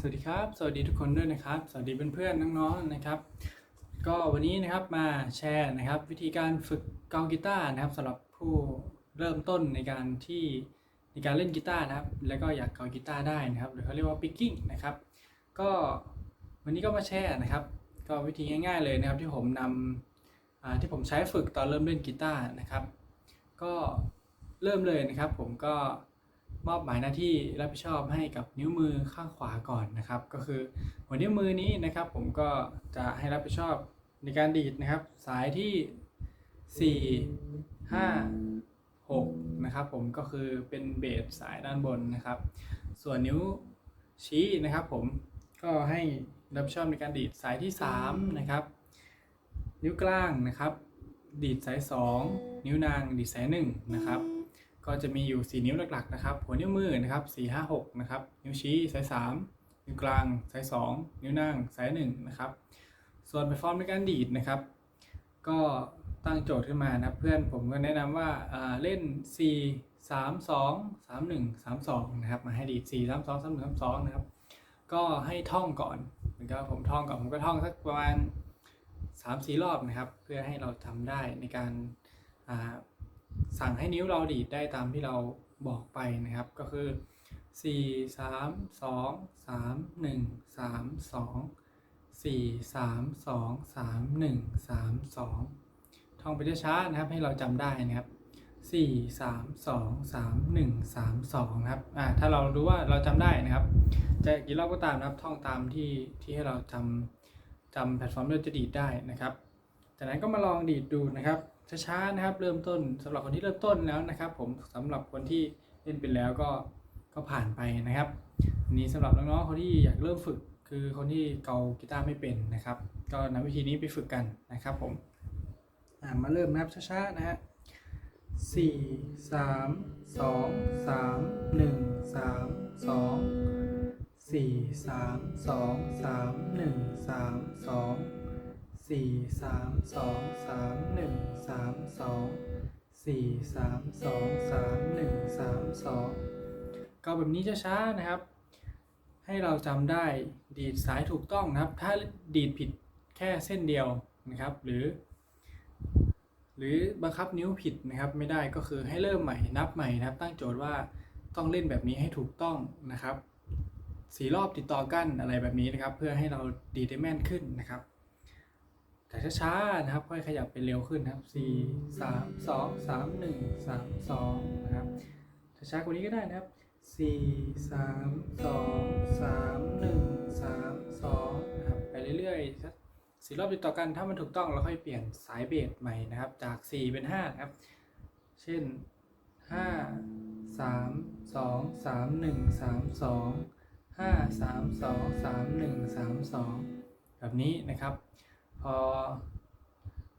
สวัสดีครับ สวัสดีทุกคนด้วยนะครับ สวัสดีเพื่อนๆน้องๆนะครับ ก็วันนี้นะครับมาแชร์นะครับ วิธีการฝึกเกากีตาร์นะครับสำหรับผู้เริ่มต้นในการที่ในการเล่นกีตาร์นะครับ แล้วก็อยากเกากีตาร์ได้นะครับ หรือเขาเรียกว่า picking นะครับ ก็วันนี้ก็มาแชร์นะครับ ก็วิธีง่าย ๆ เลยนะครับที่ผมนำอ่าที่ผมใช้ฝึกตอนเริ่มเล่นกีตาร์นะครับ ก็เริ่มเลยนะครับ ผมก็ มอบหมายหน้าที่รับผิดชอบให้กับนิ้วมือข้างขวาก่อนนะครับ ก็คือหัวนิ้วมือนี้นะครับ ผมก็จะให้รับผิดชอบในการดีดนะครับ สายที่ 4 5 6นะครับผมก็คือเป็นเบสสายด้านบนนะครับ ส่วนนิ้วชี้นะครับ ผมก็ให้รับผิดชอบในการดีดสายที่ 3 นะครับ นิ้วกลางนะครับ ดีดสาย 2 นิ้วนางดีดสาย1นะครับ ก็จะมีอยู่ 4 นิ้วหลักๆนะครับ หัวนิ้วมือนะครับ4 5 6นะครับ นิ้วชี้สาย 3 นิ้วกลางสาย 2 นิ้วนางสาย 1 นะครับ ส่วนไปฟอร์มในการดีดนะครับ ก็ตั้งโจทย์ขึ้นมานะเพื่อนผมก็แนะนำว่าอ่าเล่น 4 3 2 3 1 3 2นะครับ มาให้ดีด 4 3 2 3 1 3 2นะครับ ก็ให้ท่องก่อนเหมือนกับผมท่องก่อนผมก็ท่องสักประมาณ3 4 รอบนะครับ เพื่อให้เราทำได้ในการอ่า สั่งให้นิ้วเราดีดได้ตามที่เราบอกไปนะครับ ก็คือ 4 3 2 3 1 3 2 4 3 2 3 1 3 2 ท่องไปช้าๆนะครับให้เราจำได้นะครับ 4 3 2 3 1 3 2นะครับอ่าถ้าเรารู้ว่าเราจำได้นะครับ จะกี่รอบก็ตามนะครับท่องตามที่ที่ให้เราจำจำแพลตฟอร์มเราจะดีดได้นะครับ จากนั้นก็มาลองดีดดูนะครับ ช้าๆนะครับ เริ่มต้นสำหรับคนที่เริ่มต้นแล้วนะครับ ผมสำหรับคนที่เล่นเป็นแล้วก็ก็ผ่านไปนะครับนี้สำหรับน้องๆคนที่อยากเริ่มฝึก คือคนที่เกากีตาร์ไม่เป็นนะครับ ก็นำวิธีนี้ไปฝึกกันนะครับ ผมมาเริ่มนะครับช้าๆนะฮะสี่สามสองสามหนึ่งสามสองสี่สามสองสามหนึ่งสามสอง สี่สามสองสามหนึ่งสามสองสี่สามสองสามหนึ่งสามสองก็แบบนี้ช้าๆนะครับ ให้เราจำได้ดีดสายถูกต้องนะครับ ถ้าดีดผิดแค่เส้นเดียวนะครับ หรือ หรือบังคับนิ้วผิดนะครับ ไม่ได้ก็คือให้เริ่มใหม่นับใหม่นะครับ ตั้งโจทย์ว่าต้องเล่นแบบนี้ให้ถูกต้องนะครับสี่รอบติดต่อกันอะไรแบบนี้นะครับ เพื่อให้เราดีดได้แม่นขึ้นนะครับ แต่ช้าๆนะครับ ค่อยขยับไปเร็วขึ้นนะครับ 4 3 2 3 1 3 2 นะครับช้าๆกว่านี้ก็ได้นะครับ 4 3 2 3 1 3 2 นะครับ ไปเรื่อยๆสักสี่รอบติดต่อกันถ้ามันถูกต้องเราค่อยเปลี่ยนสายเบสใหม่นะครับ จาก 4 เป็น5นะครับ เช่น 5 3 2 3 1 3 2 5 3 2 3 1 3 2 แบบนี้นะครับพ อ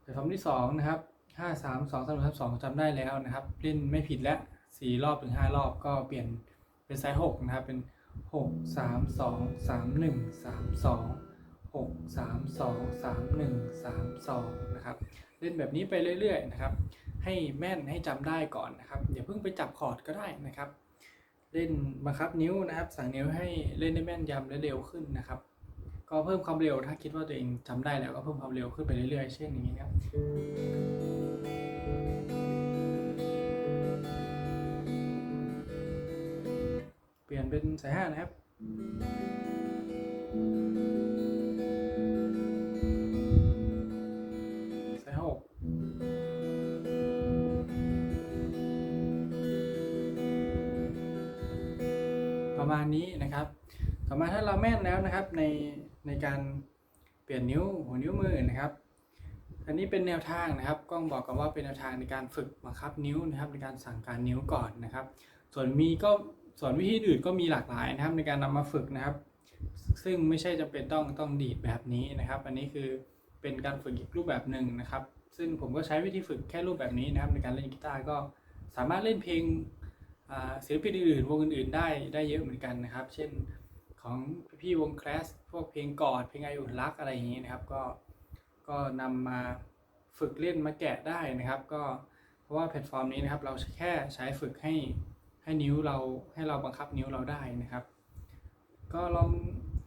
แพลตฟอร์มที่สองนะครับห้าสามสองสามสามสองจำได้แล้วนะครับ เล่นไม่ผิดแล้วสี่รอบถึงห้ารอบก็เปลี่ยนเป็นไซส์หกนะครับ เป็นหกสามสองสามหนึ่งสามสองหกสามสองสามหนึ่งสามสองนะครับ เล่นแบบนี้ไปเรื่อยๆนะครับ ให้แม่นให้จำได้ก่อนนะครับ อย่าเพิ่งไปจับคอร์ดก็ได้นะครับ เล่นบังคับนิ้วนะครับ สั่งนิ้วให้เล่นได้แม่นยำและเร็วขึ้นนะครับ ก็เพิ่มความเร็ว ถ้าคิดว่าตัวเองจำได้แล้วก็เพิ่มความเร็วขึ้นไปเรื่อยๆ เช่นอย่างนี้นะครับเปลี่ยนเป็นสายห้านะครับสายหกประมาณนี้นะครับ ต่อมาถ้าเราแม่นแล้วนะครับในในการเปลี่ยนนิ้วหัวนิ้วมือนะครับ อันนี้เป็นแนวทางนะครับกล้องบอกกันว่าเป็นแนวทางในการฝึกบังคับนิ้วนะครับ ในการสั่งการนิ้วก่อนนะครับ ส่วนมีก็ส่วนวิธีอื่นก็มีหลากหลายนะครับ ในการนำมาฝึกนะครับ ซึ่งไม่ใช่จำเป็นต้องต้องดีดแบบนี้นะครับ อันนี้คือเป็นการฝึกอีกรูปแบบหนึ่งนะครับ ซึ่งผมก็ใช้วิธีฝึกแค่รูปแบบนี้นะครับ ในการเล่นกีตาร์ก็สามารถเล่นเพลงอ่าศิลปินอื่นๆวงอื่นๆได้ได้เยอะเหมือนกันนะครับ เช่น ของพี่วงคลาสพวกเพลงกอดเพลงไออุ่นรักอะไรอย่างนี้นะครับ ก็ก็นำมาฝึกเล่นมาแกะได้นะครับ ก็เพราะว่าแพลตฟอร์มนี้นะครับ เราแค่ใช้ฝึกให้ให้นิ้วเราให้เราบังคับนิ้วเราได้นะครับ ก็ลอง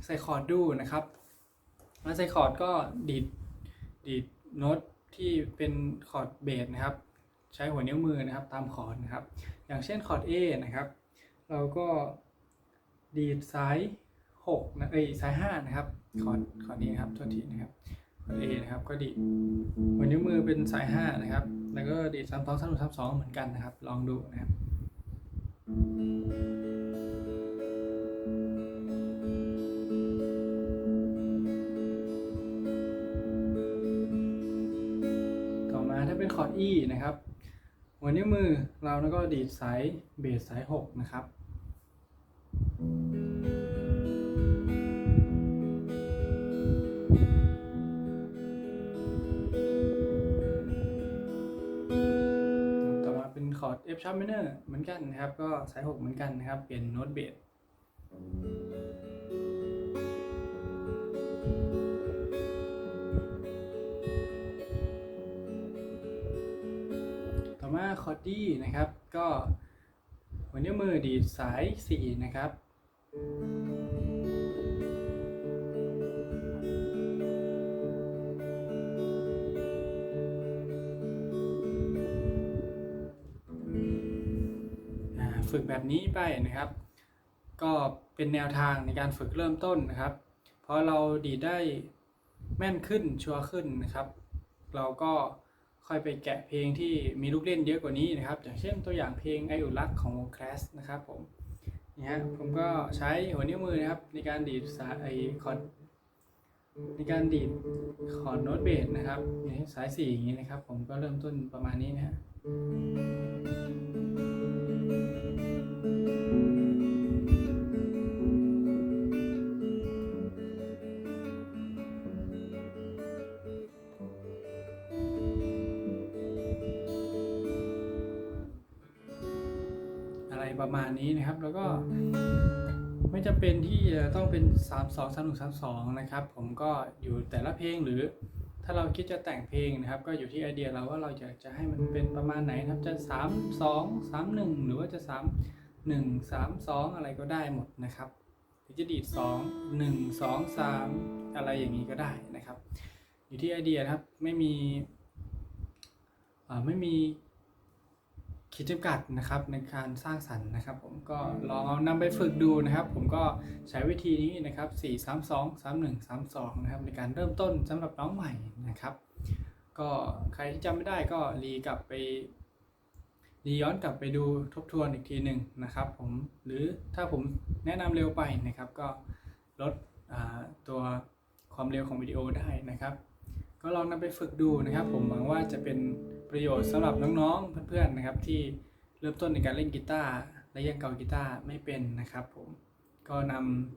ใส่คอร์ดดูนะครับแล้วใส่คอร์ดก็ดีดดีดโน้ตที่เป็นคอร์ดเบสนะครับ ใช้หัวนิ้วมือนะครับตามคอร์ดนะครับ อย่างเช่นคอร์ด A นะครับ เราก็ ดีดซ้าย6นะเอ้ยซ้าย5นะครับคอร์ดคอร์ดนี้นะครับโทษทีนะครับคอร์ด A นะครับก็ดีดหัวนิ้วมือเป็นสาย5นะครับ แล้วก็ดีดซ้ำซ้อนซ้ำหนึ่งซ้ำสองเหมือนกันนะครับ ลองดูนะครับต่อมาถ้าเป็นคอร์ด E นะครับ หัวนิ้วมือเราแล้วก็ดีดสายเบสสาย 6 นะครับ F sharp minor เหมือนกันนะครับ ก็สาย6เหมือนกันนะครับ เปลี่ยนโน้ตเบสต่อมาคอร์ดดีนะครับ ก็หัวนิ้วมือดีดสาย 4 นะครับ ฝึกแบบนี้ไปนะครับ ก็เป็นแนวทางในการฝึกเริ่มต้นนะครับ เพราะเราดีดได้แม่นขึ้นชัวร์ขึ้นนะครับ เราก็ค่อยไปแกะเพลงที่มีลูกเล่นเยอะกว่านี้นะครับ อย่างเช่นตัวอย่างเพลงไออุรักของวงคลาสนะครับผมนี่ฮะผมก็ใช้หัวนิ้วมือนะครับ ในการดีดสายไอคอร์ดในการดีดคอร์ดโน้ตเบสนะครับอย่างสายสี่อย่างนี้นะครับ ผมก็เริ่มต้นประมาณนี้นะฮะ ประมาณนี้นะครับ แล้วก็ไม่จำเป็นที่จะต้องเป็น 3 2 3 1 3 2นะครับ ผมก็อยู่แต่ละเพลงหรือถ้าเราคิดจะแต่งเพลงนะครับ ก็อยู่ที่ไอเดียเราว่าเราอยากจะให้มันเป็นประมาณไหนนะครับจะ 3 2 3 1 หรือว่าจะ 3 1 3 2 อะไรก็ได้หมดนะครับหรือจะดีด 2 1 2 3 อะไรอย่างนี้ก็ได้นะครับ อยู่ที่ไอเดียนะครับไม่มีอ่าไม่มี ขีดจำกัดนะครับในการสร้างสรรค์นะครับ ผมก็ลองเอานำไปฝึกดูนะครับ ผมก็ใช้วิธีนี้นะครับ 4 3 2 3 1 3 2 นะครับ ในการเริ่มต้นสำหรับน้องใหม่นะครับ ก็ใครที่จำไม่ได้ก็รีกลับไปรีย้อนกลับไปดูทบทวนอีกทีหนึ่งนะครับ ผมหรือถ้าผมแนะนำเร็วไปนะครับ ก็ลดตัวความเร็วของวิดีโอได้นะครับ ก็ลองนำไปฝึกดูนะครับ ผมหวังว่าจะเป็นประโยชน์สำหรับน้องๆเพื่อนๆนะครับ ที่เริ่มต้นในการเล่นกีตาร์และยังเก่ากีตาร์ไม่เป็นนะครับ ผมก็น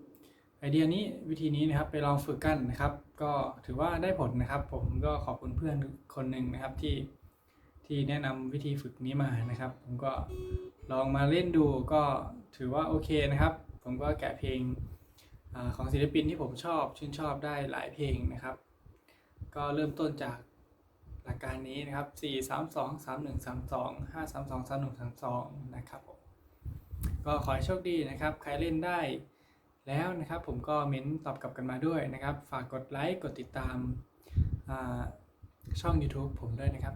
ำไอเดียนี้วิธีนี้นะครับไปลองฝึกกันนะครับ ก็ถือว่าได้ผลนะครับ ผมก็ขอบคุณเพื่อนคนหนึ่งนะครับที่ที่แนะนำวิธีฝึกนี้มานะครับ ผมก็ลองมาเล่นดูก็ถือว่าโอเคนะครับ ผมก็แกะเพลงอของศิลปินที่ผมชอบชื่นชอบได้หลายเพลงนะครับ ก็เริ่มต้นจากหลักการนี้นะครับ 4 3 2 3 1 3 2 5 3 2 3 1 3 2 นะครับผมก็ขอให้โชคดีนะครับ ใครเล่นได้แล้วนะครับ ผมก็เม้นตอบกลับกันมาด้วยนะครับ ฝากกดไลค์ กดติดตามช่อง YouTube ผมด้วยนะครับ